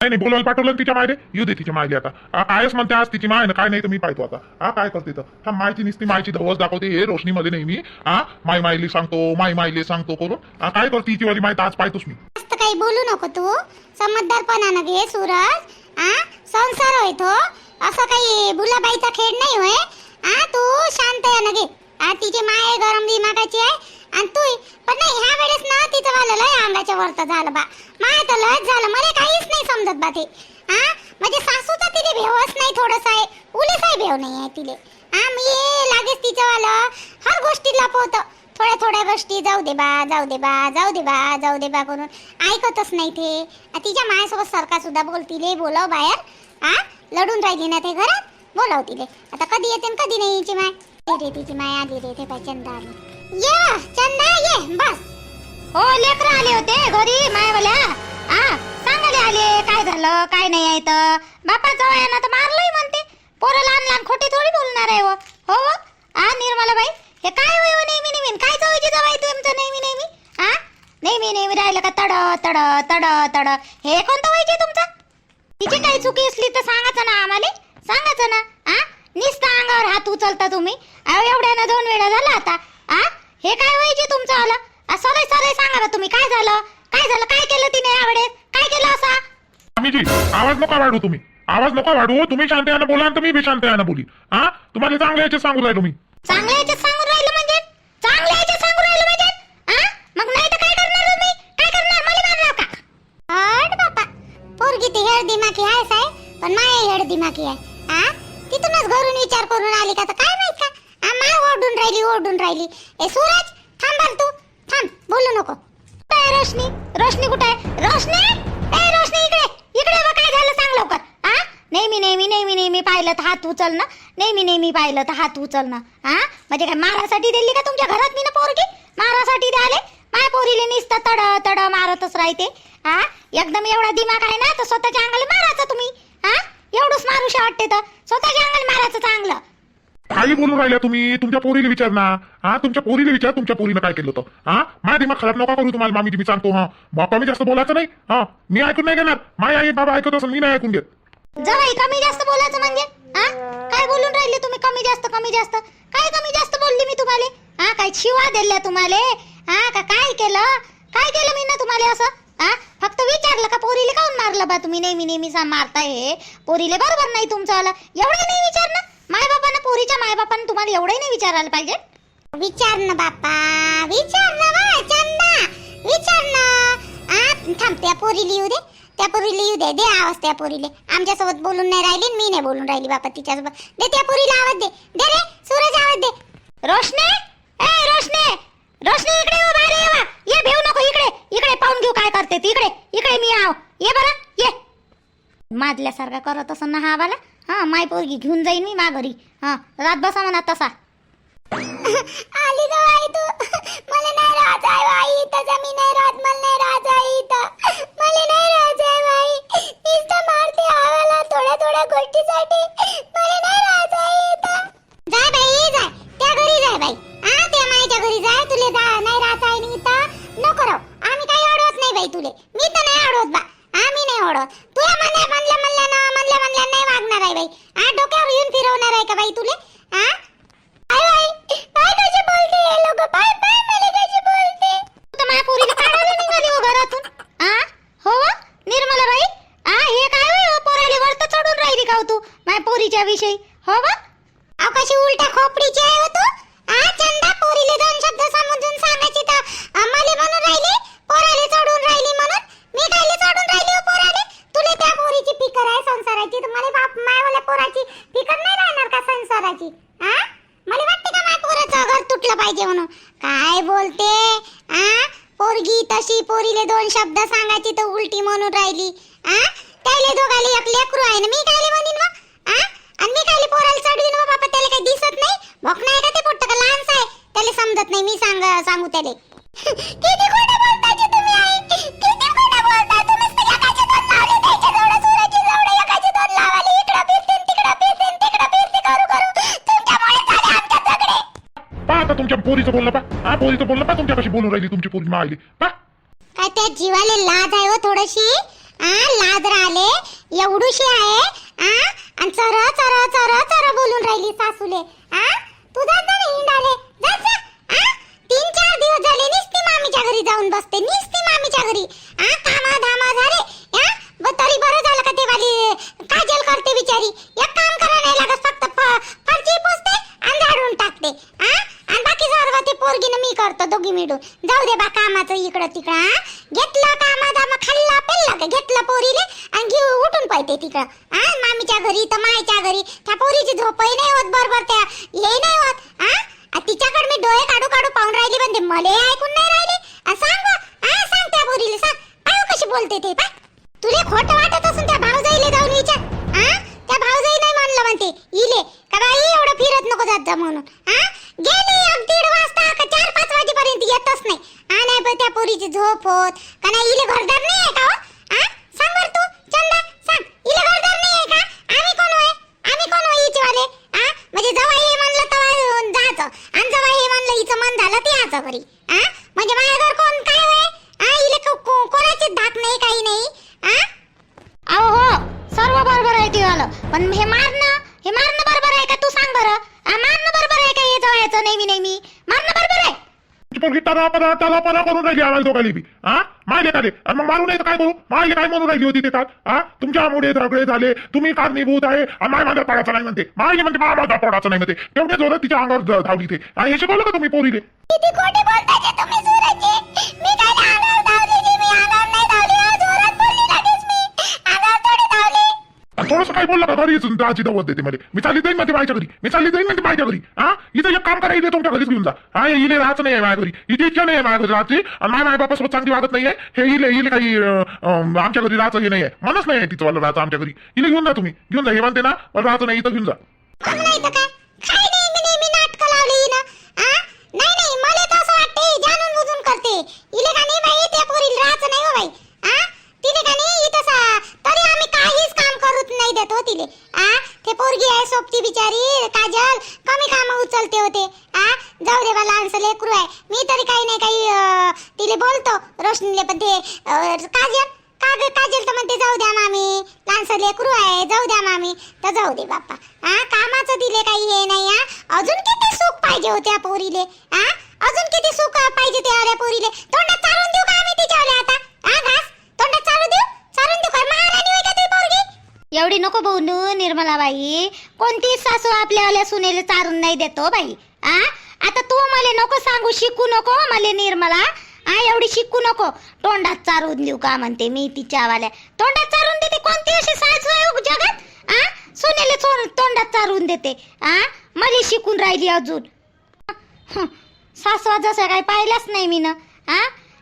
नाही नाही बोलवायला पाठवलं तिच्या मायरे येऊ दे तिच्या मायली आता. कायच म्हणते आज तिची माय ना काय नाही तर मी पाहतो आता. हा काय करते तर हा मायची निसती मायची धवस दाखवते हे रोशनीमध्ये नेहमी. हा माय मायली सांगतो माय मायली सांगतो करून. हा, काय करते तिची वाली माहिती आज पाहतोच मी. जास्त काही बोलू नको तू. समजदारपणानं घे सूरज. आ संसार होय तो. असं काही बुलाबाईचा खेळ नाही होय. आ तू शांत आहे घे आ तिची माय गरम दिमागाची आहे. आणि तू पण नाही ह्या वेळेस ना तिचं वालं लय आंब्याच्या वरत झालं बा. माय तर लयच झालं मला काहीच नाही समजत बा ते. हा? म्हणजे सासूचा तिने भेवच नाही थोडस आहे उलेसाही भेव नाही आहे तिले. हा मी लागेच तिचं वालं. हर गोष्टी लपवतं. थोड्या थोड्या गोष्टी जाऊ दे बा जाऊ दे बा जाऊ दे बा जाऊ दे बा करून ऐकतच नाही ते. तिच्या मायासोबत सरकार सुद्धा बोलतीले बोलाव बाहेर. आ लढून राहिली ना ते घरात? बोलाव तिले. आता कधी येते कधी नाही हिची माय? रे तिची माय आली रे ते पाय चंदा आली ये वा, चंदा ये बस. हो लेकर आले होते घरी मायवाल्या. हा सांगाले आले काय झालं काय नाही आहे तर बापा जवळ तर मारलंय म्हणते. पोरं लहान लहान खोटे थोडी बोलणार आहे हो हो आ निर्मला बाई हे काय होय नेहमी नेहमी? काय जवळची जवळ तुमचं नेहमी नेहमी? हा नेहमी नेहमी राहिलं का तड तड तड तड. हे कोणतं व्हायचे तुमचं? तिची काही चुकी असली तर सांगायचं ना आम्हाला? सांगायचं ना? आ? निस्ता अंगावर हात उचलता तुम्ही? अहो एवढ्यानं दोन वेळा झाला आता. आ? हे काय व्हायचे तुमचं आलं? सरळ सरळ सांगा ना तुम्ही. काय झालं? काय झालं? काय केलं तिने यावेळेस? काय केलं असा? आम्हीजी आवाज नका वाढू तुम्ही. आवाज नका वाढू तुम्ही शांतयानं बोला आणि तुम्ही बी शांतयानं बोली. हा तुम्हाला चांगल्या याचे सांगू राहिलो मी. चांगल्या याच्यात सांगून राहिलं म्हणजे? चांगल्या याच्यात सांगून राहिलं म्हणजे? आ? मग नाही तर काय करणार तुम्ही काय करणार? मला मारणार का? हट बापा. पोरगी ती हेड दिमाकी आहे साय पण माय हेड दिमाकी आहे. आ? तिथूनच घरून विचार करून आली का तर काय ओरडून राहिली ओरडून राहिली. ए सूरज थांब बाल तू. थांब बोलू नको. रोशनी रोशनी कुठे आहे? रोशनी? ए रोशनी इकडे. इकडे बघ काय झालं सांग लवकर. हा नेहमी नेहमी नेहमी नेहमी पाहिलं तर हात उचल ना नेहमी नेहमी पाहिलं तर हात उचल ना हा म्हणजे काय मारासाठी दिली का तुमच्या घरात मी ना पोरगी? मारासाठी द्याले? माय पोरीले निसतं तड तड मारतच राहते. हा एकदम एवढा दिमाग आहे ना तर स्वतःच्या अंगाला मारायचं तुम्ही. हा एवढंच मारूशा वाटते तर. स्वतःच्या अंगाला मारायचं चांगलं. काही बोलून राहिल्या तुम्ही? तुमच्या पोरीला विचार ना. हा तुमच्या पोरीला विचार. तुमच्या पोरीनं काय केलं होतं? हा? माझ्या दिमाग खराब नका करू तुम्हाला मामी मी सांगतो हा. बापा मी जास्त बोलायचं नाही. हा मी ऐकून नाही घेणार. माय आई बाबा ऐकत असेल मी नाही ऐकून घेत. जवाई कमी जास्त बोलायचं म्हणजे? हा? काय बोलून राहिले तुम्ही? कमी जास्त कमी जास्त. काय कमी जास्त बोलली मी तुम्हाला? हा काय शिवा दिल्या तुम्हाला? हा का काय केलं? काय केलं मी ना तुम्हाला असं? हा? फक्त विचारलं का पोरीले काऊन मारलं बा तुम्ही? नेहमी नेहमी मारताय हे. पोरीले बरोबर नाही तुमचं आलं. एवढं नाही विचारणं माय बापानं पोरीच्या माय बापानं तुम्हाला एवढंही नाही विचारायला पाहिजे? विचार ना बापा विचार ना बा चंदा विचार ना. आ थांब त्या पोरीला येऊ दे त्या पोरीला येऊ दे दे आवाज त्या पोरीले. आमच्यासोबत बोलून नाही राहिली आणि मी नाही बोलून राहिली बापा तिच्यासोबत. दे त्या पोरीला आवाज दे. दे रे सूरज आवाज दे. रोशने? ए रोशने! रोशने इकडे ये बाहेर ये बा. ये भेऊ नको इकडे. इकडे पाहून घेऊ काय करते ती. इकडे इकडे मी आव. ये बरं ये. मादल्यासारखा करत असं ना हा बाला हा माय पोरगी घेऊन जाईन मी मा घरी हा रात बसा म्हणा तसा. आली ग आई तू. मला नाही राहत आहे बाई. इथं जमीन नाही राहत मला नाही राहत आहे. माझ्या विषयी हो व अहो कशी उलट्या खोपडीची आहे हो तू? आ चंदा पोरीले दोन शब्द समजून सांगायचे तर. आम्हाला म्हणून राहिले पोराले चढून राहिली म्हणून. मी कायले चढून राहिली हो पोराले? तुले त्या पोरीची फिकर आहे संसाराची? तुम्हाला बाप मायवाल्या पोराची फिकर नाही राहणार का संसाराची? आ? मला वाटते का माय पोराचं घर तुटलं पाहिजे म्हणून? काय बोलते? आ? पोरगी तशी पोरीले दोन शब्द सांगायची तर उलटी म्हणून राहिली. आ? त्याले दोघाले एक लेकरू आहे ना मी कायले म्हणीन मग आ? आणि मी कायले पोराला चढवीन मग बाबा त्याला काही दिसत नाही. भोक नाही का ते पोट्ट का? लहानच आहे. त्याला समजत नाही. मी सांग सांगू त्याले. किती खोटं बोलताय जी तुम्ही आई? किती खोटं बोलताय? तुम्हीच तर एकाचे दोन लावले त्याच्याजवळ सुराची जवळ एकाचे दोन लावले. इकडं फिरते तिकडं फिरते तिकडं फिरते करू करू. तुमच्यामुळे झाले आमच्या झगडे. पहा आता तुमच्या पोरीचं बोलणं पा. हा पोरीचं बोलणं पा. तुमच्या कशी बोलून राहिली तुमची पोरगी मायली. पा. काय त्या जीवाले लाज आहे हो थोडीशी. आ लाज राहिले. एवढूशी आहे. आ आणि चर चर चर चर बोलून राहिली सासूले. आ? तुझा जा जा हिंडाले. जा जा. आ? तीन चार दिवस झाले निस्ती मामीच्या घरी जाऊन बसते निस्ती मामीच्या घरी आ कामा धामा झाले आ ब तरी बरं झालं का ते वाली काजल करते बिचारी एक काम करा नाही लागत फक्त फ- फरची पुसते आणि झाडून टाकते आ आणि बाकी सर्व ते पोरगीनं मी करतो दोघी मिळून जाऊ दे बा कामाचं इकडं तिकडं आ घेतलं कामा दामा खाल्ला पेल्ला का घेतलं पोरीले आणि घेऊ उठून पाहिजे तिकडं आ मामीच्या घरी तर मायच्या घरी त्या पोरीची झोपही नाही होत बरोबर त्या हे नाही होत आ आ, तिच्याकडे मी डोळे काढू काढू पाहून राहिली म्हणते मले ऐकून नाही राहिले आ, सांग बा. आ सांग त्या पोरीला सांग पाहू कशी बोलते ते पाय तुले खोटं वाटत असून त्या भाऊजाईले जाऊन विचार आ त्या भाऊजाई नाही म्हणलं म्हणते इले का बाई एवढं फिरत नको जात जा म्हणून आ गेली एक दीड वाजता का चार पाच वाजेपर्यंत येतच नाही आ नाही पण त्या पोरीची झोप होत का नाही इले घरदार नाही आहे का हो? आ सांग बर तू चंदा सांग इले घरदार नाही आहे का आम्ही कोण होय आम्ही कोण होय हिचे वाले आ म्हणजे जेव्हा हे म्हणलं तेव्हा जायचं आणि जेव्हा हे म्हणलं हिचं मन झालं ते याचं घरी आ म्हणजे माझ्या घर कोण काय होय आ इले को- को- कोणाची धाक नाही काही नाही आ अहो हो सर्व बरोबर आहे ते वालं पण हे मारणं हे मारणं बरोबर आहे का तू सांग बरं आ, मारणं बरोबर आहे का हे जवायचं नेहमी नेहमी मारणं बरोबर आहे तुझी पोरगी परा करून राहिली आम्हाला दोघाली बी. हा मायले झाले आणि मग मारू नाही तर काय करू मायले काय म्हणून राहिली होती ते काल हा तुमच्यामुळे दगडे झाले. तुम्ही कारणीभूत आहे. आणि माय माझ्या पडायचं नाही म्हणते. मायले म्हणते मा माझा पडायचं नाही म्हणते. तेवढ्या जोरात तिच्या अंगावर धावली ते. आणि हे शिकवलं का तुम्ही पोरीले? किती खोटे बोलताय तुम्ही सुराचे? मी थोडस काय बोलला का घरी दाची दवत देते मध्ये मी चालली जाईन म्हणते माझ्या घरी. मी चालली जाईन म्हणते माझ्या घरी. हा? इथं एक काम करा इथे तुमच्या घरीच घेऊन जा. हा हे इले राहत नाही माझ्या घरी. इथे इच्छा नाही माझ्या घरी राहते आणि माझ्या मायबापासोबत चांगली वागत नाहीये. हे इले इले काही आमच्या घरी राहायचं हे नाहीये. मनच नाही तिचं वाला राहत आमच्या घरी. इले घेऊन जा तुम्ही. घेऊन जा हे म्हणते ना मला राहत नाही इथं घेऊन जा मग नाही तर काय काय नेहमी नेहमी नाटकं लावली ना आ नाही नाही मला तर असं वाटते जाणून बुजून करते इले का नाही बाई त्या पोरीला राहायचं नाही हो बाई आ तिने का नाही इथं सा- तरी आम्ही काहीच काम करूच नाही देत हो तिले आ ते पोरगी आहे सोबती बिचारी काजल. कमी काम उचलते होते. आ जाऊ दे मला लहानसं लेकरू आहे. मी तरी काही नाही काही तिले बोलतो रोशनीले पण ते काजल काग काजल तर म्हणते जाऊ द्या मामी. लहानसं लेकरू आहे जाऊ द्या मामी. तर जाऊ दे बाप्पा. हा कामाचं दिले काही हे नाही हा अजून किती सुख पाहिजे होत्या पोरीले हा अजून किती सुख पाहिजे त्या पोरीले. तोंडात चालून देऊ का आम्ही तिच्यावले आता? हा घास तोंडात चालू देऊ चालून देऊ का महाराणी होय का ती पोरगी एवढी नको बोलू निर्मलाबाई. कोणती सासू आपल्या सुनेले चारून नाही देतो हो बाई. आ? आता तू मला नको सांगू शिकू नको हो मला निर्मला. आ एवढी शिकू नको. तोंडात चारून देऊ का म्हणते मी तिच्यावाल्या. तोंडात चारून देते कोणती अशी सासू आहे हो जगात? आ? सुनेले तोंडात चारून देते. आ? मला शिकून राहिली अजून. सासवा जसं काही पाहिलंच नाही मी ना. आ?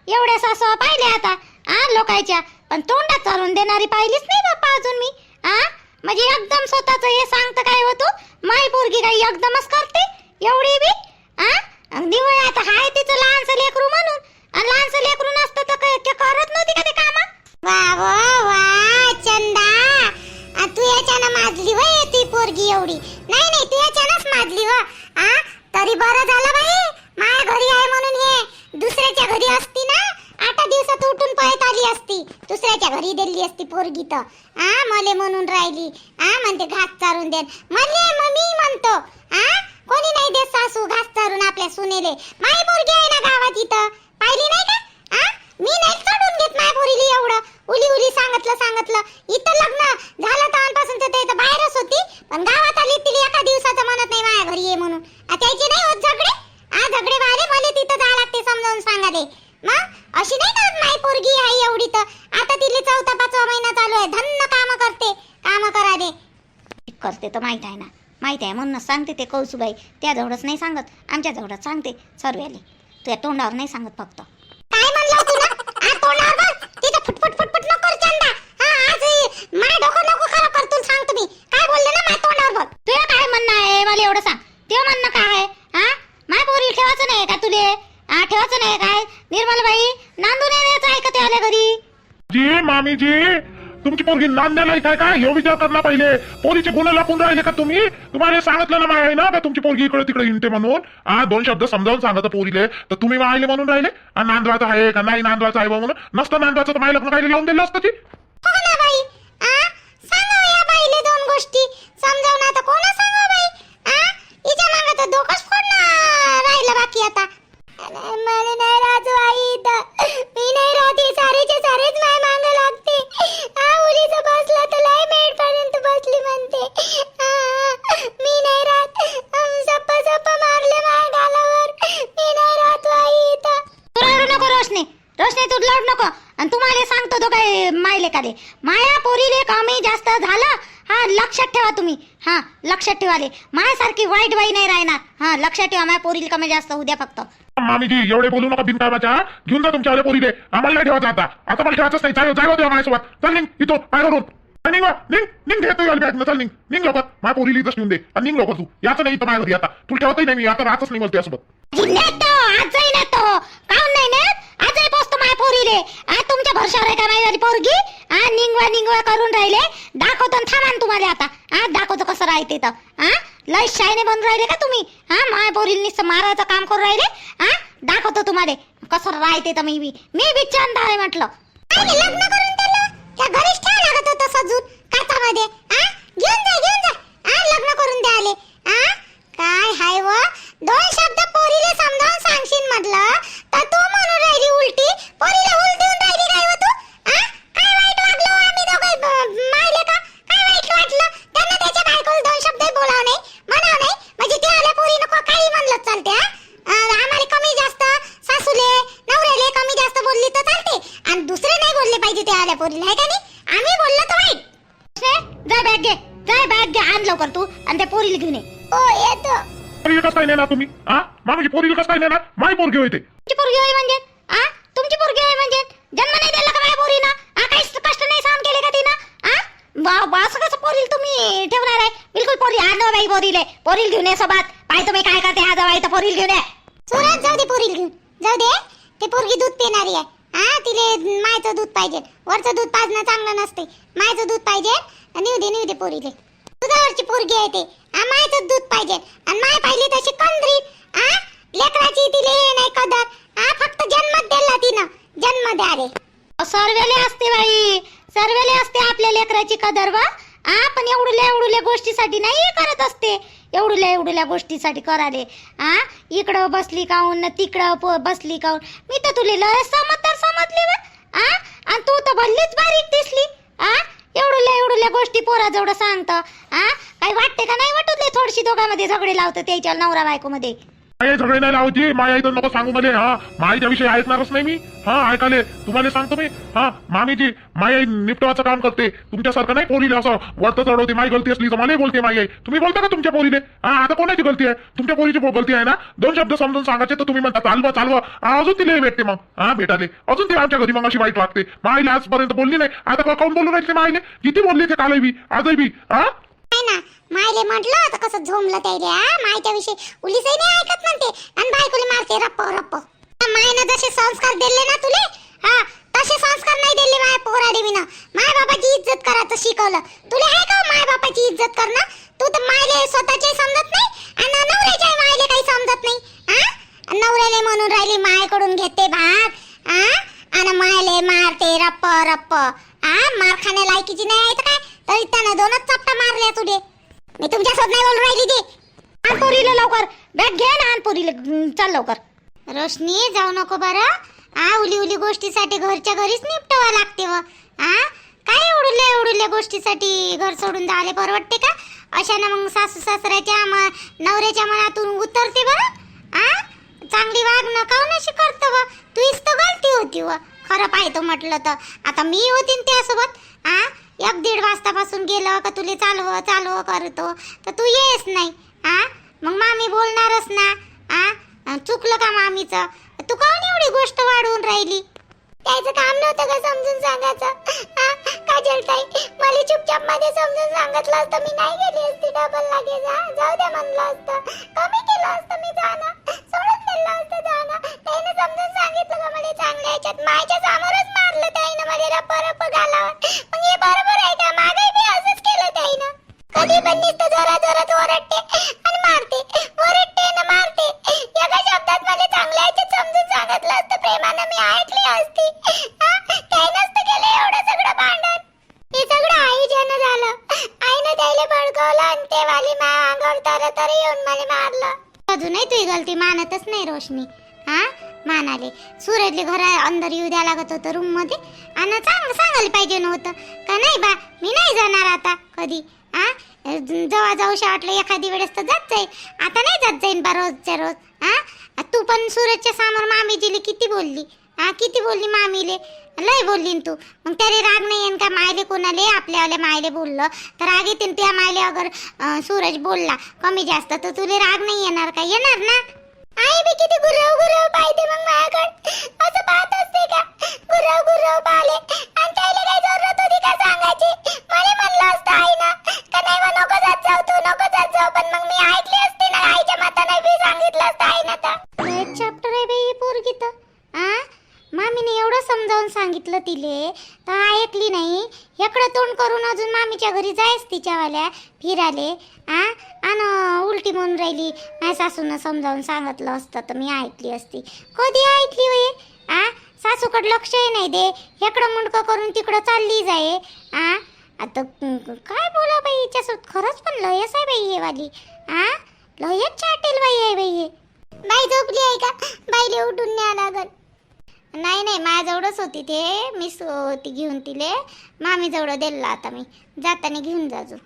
एवढ्या सासवा पाहिल्या आता. आ लोकायच्या पण तोंडात चालून देणारी पाहिलीच नाही बाप्पा अजून मी. हा म्हणजे एकदम स्वतःच हे सांगतं काय होतो माय पोरगी काही एकदमच करते? एवढी बी? आ? अगदी आता हाय तिचं लहानसं लेकरू म्हणून. आणि लहानसं लेकरू नसतं तर काय ते करत नव्हती का ते काम? वा वा वा चंदा. तू याच्यानं माजली वय ती पोरगी एवढी. नाही नाही तू याच्यानंच माजली व. आ तरी बरं झालं बाई. माझ्या घरी आहे म्हणून हे दुसऱ्याच्या घरी असती ना आठ दिवसात उठून पळत आली असती दुसऱ्याच्या घरी दिली असती पोरगी तर. आ मले म्हणून राहिली. आ म्हणते घास चारून दे मले मी म्हणतो. आ कोणी नाही देत सासू घास चारून आपल्या सुनेले. माय पोरगी आहे ना गावात इथं. पाहिली नाही का? आ मी नाही चढून घेत माय पोरीली एवढं. उली उली सांगितलं सांगितलं. इथं लग्न झालं तेव्हापासून तर ते इथं बाहेरच होती. पण गावात आली तिला एका दिवसाचं म्हणत नाही माझ्या घरी ये म्हणून. आ, त्याचे नाही होत झगडे? आ झगडे वाले मला तिथं जा लागते समजावून सांगा दे मग? अशी नाही का माय पोरगी आहे एवढी तर आता तिला चौथा पाचवा महिना चालू आहे धन्न काम करते काम करा दे करते तर माहीत आहे ना. माहीत आहे म्हणूनच सांगते ते कौसुबाई. त्या जवळच नाही सांगत आमच्या जवळच सांगते सर्वेले तुझ्या तोंडावर नाही सांगत फक्त. काय म्हणलं तू ना आ तोंडावर बोल तिथं फुटफुट फुटफुट नको करू चंदा. हा आज माय डोकं नको खराब कर तुला सांगतो मी. काय बोलले ना माय तोंडावर बोल तुझं काय म्हणणं आहे? मला एवढं सांग. ते म्हणणं काय आहे? हा? माय पोरी ठेवायचं नाही का तुले? हा ठेवायचं नाही काय? निर्मलबाई नांदून येण्याचं आहे का ते आल्या घरी? जी मामी जी तुमची पोरगी नांद्याला इथं आहे का हे विचार करणार पहिले पोरीचे गुन्हे लपून राहिले का तुम्ही? तुम्हाला सांगितलं ना माय ना? का तुमची पोरगी इकडे तिकडे हिंडते म्हणून? हा दोन शब्द समजावून सांगत पोरीले. तर तुम्ही मायले म्हणून राहिले? आणि नांदवाचं आहे का? नाही नांदवाचं आहे म्हणून? नसतं नांदवायचं तर माय लग्न काही लावून दिलं असतं ती हो बाकी आता. मला नाही राजू आई मी नाही राहते सारेचे सारेच माय आ बसला तर लय मेड पर्यंत बसली म्हणते. मी नाही राहत. सप्पा सप्पा मारले माझ्या गालावर. मी नाही राहत आई इथं. तू रडू नको रोशनी. रोशनी तू लढ नको. आणि तुम्हाला सांगतो तो काय मायले काले. माया पोरीले कमी जास्त झालं हा लक्षात ठेवा तुम्ही. हा लक्षात ठेवाले माझ्यासारखी वाईट बाई नाही राहणार. हा लक्षात ठेवा माया पोरीला कमी जास्त उद्या फक्त. मामीजी एवढे बोलू नका बिनकामाच्या घेऊन जा तुमच्या पोरी दे आम्हाला नाही ठेवायचं आता. आता मला ठेवायचंच नाही. जाय जाय होते माझ्यासोबत. चल निघ इथं पाय करून निघ निघ निघ घेतो याला बॅग चल निघ निघ लवकर. माझ्या पोरीला इथंच ठेवून दे. आणि निघ लवकर तू. याचं नाही इथं माझ्या घरी आता. तू ठेवतही नाही मी. आता राहतच नाही मला तुझ्यासोबत नेतो आजही नेतो काऊन नाही नेत? आजही पोचतो माय पोरीले. आ तुमच्या भरशावर आहे का नाही पोरगी? आ निंगवा निंगवा करून राहिले. दाखवतो थांबा तुम्हाला आता. आज दाखवतो कसं राहते तर. आ? लय शायने बनून राहिले का तुम्ही? हा माय पोरींनी नुसतं मारायचं काम करून राहिले? हा दाखवतो तुम्हाला. कसं राहते तर मी बी. मी बी छान आहे म्हटलं. लग्न करून त्या घरीच ठेवा लागत होतं सजून. काचामध्ये. आ घेऊन जा घेऊन जा. आ लग्न करून द्याले आ काय हाय व? दोन शब्द पोरीले समजावून सांगशील म्हटलं. तर तू म्हणून राहिली उलटी. पोरीला उलटी राहिली काय व तू? आ? काय वाईट वागलो आम्ही दोघे? मायले का? काय नेणार तुम्ही? हा मामीजी पोरीला कसं काय नेणार माय पोरगी होते तुमची पोरगी आहे म्हणजे? आ? तुमची पोरगी आहे म्हणजे? जन्म नाही दिला का माझ्या पोरीनं आ काहीच कष्ट नाही सहन केले का तिनं? आ? बा- असं कसं पोरील तुम्ही ठेवणार आहे? बिलकुल पोरी आण बाई पोरीले. पोरील घेऊन ये सोबत. पाय तुम्ही काय करते हा जवळ पोरील घेऊन ये. सुरत जाऊ दे पोरील घेऊन. जाऊ दे. ते पोरगी दूध पिणारी आहे. हा तिले मायचं दूध पाहिजे. वरचं दूध पाजणं चांगलं नसते. मायचं दूध पाहिजे. नेऊ दे नेऊ दे पोरीले. दुधावरची पोरगी आहे ते. आ दूध पाहिजे. आणि माय पाहिली तशी कंदरी. आ लेकराची तिले नाही कदर आ फक्त जन्म दिला तिनं. जन्म द्याले सर्वेले असते बाई. सर्वेले असते आपल्या लेकराची कदर वा आपण एवढल्या एवढल्या गोष्टीसाठी नाही करत असते. एवढल्या एवढल्या गोष्टीसाठी कराले. आ इकडं बसली काऊन न तिकडं बसली काऊन मी तर तुले लय समजदार समजले वा आ आणि तू तर भल्लीच बारीक दिसली. आ एवढुल्या एवढ्या गोष्टी पोराजवळ सांगतं आ? काही वाटते का? नाही वाटत थोडीशी दोघांमध्ये झगडे लावतं त्याच्यावर नवरा बायको मध्ये माया झगडे नाही लावती माया इथं नको सांगू मला. हा माईच्या विषयी ऐकणारच नाही मी. हा ऐकाले. तुम्हाला सांगतो मी. हा मामीजी माया निपटवाचं काम करते. तुमच्यासारखं नाही पोरीले असं वरत चढवते. माई गलती असली तर मलाही बोलते माई आई. तुम्ही बोलता का तुमच्या पोरीले? हा आता कोणाची गलती आहे? तुमच्या पोरीची गलती आहे ना? दोन शब्द समजून सांगायचे तर तुम्ही म्हणता चालवा चालवा. हा, अजून तिला भेटते मग. हा भेटाले. अजून ते आमच्या घरी मग अशी वाईट वागते. माईला आजपर्यंत बोलली नाही. आता काऊन बोलू राहिले माईले? किती बोलली ते कालही बी आजही बी. हा? मायले म्हटलं तर कसं झोमलं त्याले हा मायच्या विषयी उलीसही नाही ऐकत म्हणते. आणि बायकोले मारते रप्प रप्प. मायनं जसे संस्कार दिले ना तुले हा तसे संस्कार नाही दिले माय पोराडे देवीनं माय बाबाची इज्जत करायचं शिकवलं. तुला आहे का हो माय बापाची इज्जत करणं? तू तर मायले स्वतःचे समजत नाही आणि नवऱ्याच्या मायले काही समजत नाही हा नवऱ्याने म्हणून राहिली मायकडून घेते भाग हा आणि मायले मारते रप्प रप्प. हा मार खाण्या लायकीची नाही आहे तर काय? तरी त्यानं दोनच चपटा मारल्या तुझे मी तुमच्यासोबत नाही बोलून राहिली ती. आण पोरीला लवकर. बॅग घे ना आण पोरीला. चल लवकर. रोशनी जाऊ नको बरं. आ उली उली गोष्टीसाठी घरच्या घरीच निपटवा लागते व. आ काय एवढुल्या एवढुल्या गोष्टीसाठी घर सोडून जायला परवडते का? अशा ना मग सासू सासऱ्याच्या म- नवऱ्याच्या मनातून उतरते बरं. आ चांगली वागणं काऊन अशी करतो व. तुझीच तर गलती होती व. खरं पाहतो म्हटलं तर. आता मी होती त्यासोबत. आ एक दीड वाजतापासून गेलं का तुले चालव हो, चालव हो करतो तर तू येस नाही. आ? मग मामी बोलणारच ना. आ? चुकलं का मामीचं? तू काऊन एवढी गोष्ट वाढवून राहिली? त्याचं काम नव्हतं का समजून सांगायचं? काजल ताई मला चुपचापमध्ये समजून सांगितलं असतं. मी नाही गेली असती डबल लागे जा जाऊ द्या म्हणलं असतं. कमी केलं असतं मी जाणं. सोडून दिलं असतं जाणं. त्याने समजून सांगितलं का मला चांगल्या याच्यात माझ्या समोरच मारलं त्याईनं मला रप रप घालावं. मग हे बरोबर आहे का? मागे मी असंच केलं त्याईनं कधी पण निघतं जोरा जोरात ओरडते आणि मारते. ओरडते ना मारते. एका शब्दात मला चांगल्या याच्यात समजून सांगितलं असतं? प्रेमानं मी ऐकली असती. हा? काही नसतं केलं एवढं येऊन मला मारलं. अजूनही तुझी गलती मानतच नाही रोशनी. हा? मानाले. सूरजले घरा अंदर येऊ द्या लागत होतं रूममध्ये. आणि चांगलं सांगायला पाहिजे नव्हतं. का नाही बा? मी नाही जाणार आता कधी. हा? जेव्हा जाऊशा वाटलं एखादी वेळेस तर जात जाईल आता नाही जात जाईन बा रोजच्या रोज. हा? तू पण सूरजच्या समोर मामीजीले किती बोलली? हा? किती बोलली मामीले? लय बोलली तू. मग त्याला राग नाही येईन का मायले कोणाले आपल्यावाल्या मायले बोललं. तर राग येते त्या मायले अगर अं, सूरज बोलला कमी जास्त तर तुला राग नाही येणार का? येणार ना? आई बी किती गुरव गुरव पाहिजे मग माझ्याकडे. असं पाहत असते का? गुरव गुरव पाहिले. आणि त्याला काय जरूरत होती का सांगायची? मला म्हणलं असतं आई ना का नाही मग नको जात जाऊ तू नको जात जाऊ. पण मग मी ऐकली असते ना आईच्या माताने बी सांगितलं असतं आई ना तर चॅप्टर आहे बाई पोरगी तर. आ? मामीने एवढं समजावून सांगितलं तिले तर ऐकली नाही. इकडं तोंड करून अजून मामीच्या घरी जायच तिच्यावाल्या फिराले आ? आणि उलटी म्हणून राहिली माझ्या सासूनं समजावून सांगितलं असतं तर मी ऐकली असती. कधी ऐकली वय? आ? सासूकडं लक्षही नाही दे. इकडं मुंडकं करून तिकडं चालली जाये आ? आता काय बोला बाई हिच्यासोबत? खरंच पण लयच आहे बाई हे वाली आ? लयच चाटेल बाई आहे बाई हे. बाई झोपली आहे का? बाईले उठून न्या लागल. नाही नाही माझ्याजवळच होती ते. मी ती घेऊन तिले. मामीजवळ दिला आता मी. जाताना घेऊन जाजू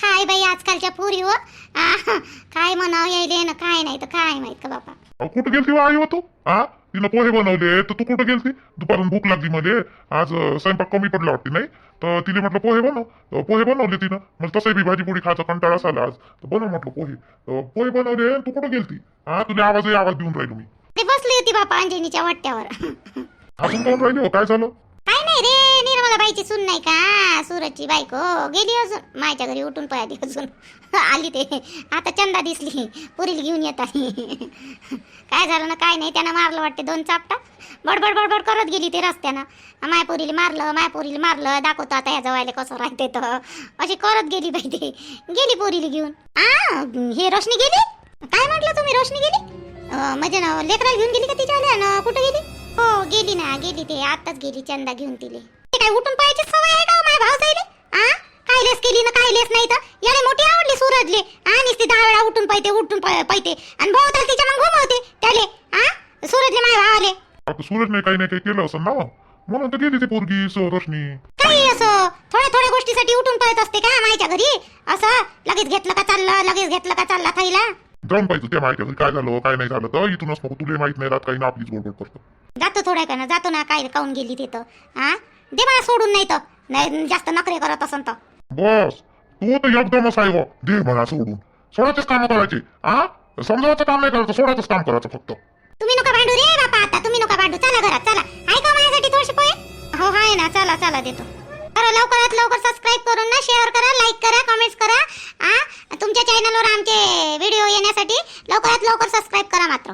काय बाई आजकालच्या पुरी हो काय म्हणावं यायले ना काय नाही तर काय माहीत का बापा? अहो, कुठं गेलती वा आई हो तू? हा तिनं पोहे बनवले तर तू कुठं गेलती? दुपारून भूक लागली मध्ये आज अं, स्वयंपाक कमी पडला वाटते नाही? तर तिने म्हटलं पोहे बनव. तर पोहे बनवले तिनं. मग तसंही बी भाजी पोळी खायचा कंटाळा आला आज. तर बनव म्हटलं पोहे. तर पोहे बनवले तू कुठं गेलती? हा तुला आवाजही आवाज देऊन राहिलो मी. ते बसली होती बापा अंजनीच्या वाट्यावर. अजून काऊन राहिली हो? काय झालं? काय नाही रे निर्मला बाईची सून नाही का? सूरजची बायको. गेली अजून. मायच्या घरी उठून पळाली अजून. आली ते. आता चंदा दिसली. पुरील घेऊन येत आहे. काय झालं ना काय नाही. त्यानं मारलं वाटते दोन चापटा. बडबड बडबड करत गेली ते रस्त्यानं. मायपोरीला मारलं मायपोरीला मारलं. दाखवतो आता या जवायला कसं राहते तर अशी करत गेली बाई ते. गेली पोरीला घेऊन. आ हे रोशनी गेली? काय म्हटलं तुम्ही रोशनी गेली? म्हणजे ना लेकराला घेऊन गेली का तिच्या ना कुठं गेली? हो गेली ना गेली ते. आताच गेली चंदा घेऊन तिले. ते काय उठून पाहायची सवय आहे का हो माझ्या भाऊ आ? कायलेस केली ना कायलेस नाही तर? याला मोठी आवडली सूरजले. आ नुसती दहा वेळा उठून पाहिते उठून पाहिते. आणि भाऊ तर तिच्या मग घुमवते. त्याले आ? सूरजले माझ्या भावाले. आता सूरज नाही काही नाही काही केलं असं ना. म्हणून तर गेली ती पोरगी स- रोशनी काही असं थोड्या थोड्या गोष्टीसाठी उठून पळत असते का मायच्या घरी? असं लगेच घेतलं का चाललं लगेच घेतलं का चालला थैला? जाऊन पाहिजे त्या माहिती काय झालं काय नाही झालं तर इथूनच नको तुला माहीत नाही राहत काही ना आपलीच बडबड करतो. जातो थोड्या का ना जातो ना काय काऊन गेली तिथं? हा दे मला सोडून नाही तर. नाही जास्त नखरे करत असन तर. बस तू तर एकदमच आहे हो दे म्हणा सोडून. सोडायचेच काम करायचे. हा समजावायचं काम नाही करायचं सोडायचंच काम करायचं फक्त. तुम्ही नका भांडू रे बापा आता. तुम्ही नका भांडू. चला घरात चला. ऐका माझ्यासाठी थोडेसे पोहे. हो आहे ना. चला चला देतो. करा लवकरात लवकर सबस्क्राईब करून ना शेअर करा लाईक करा कमेंट्स करा आ तुमच्या चॅनलवर आमचे व्हिडिओ येण्यासाठी लवकरात लवकर सबस्क्राईब करा मात्र.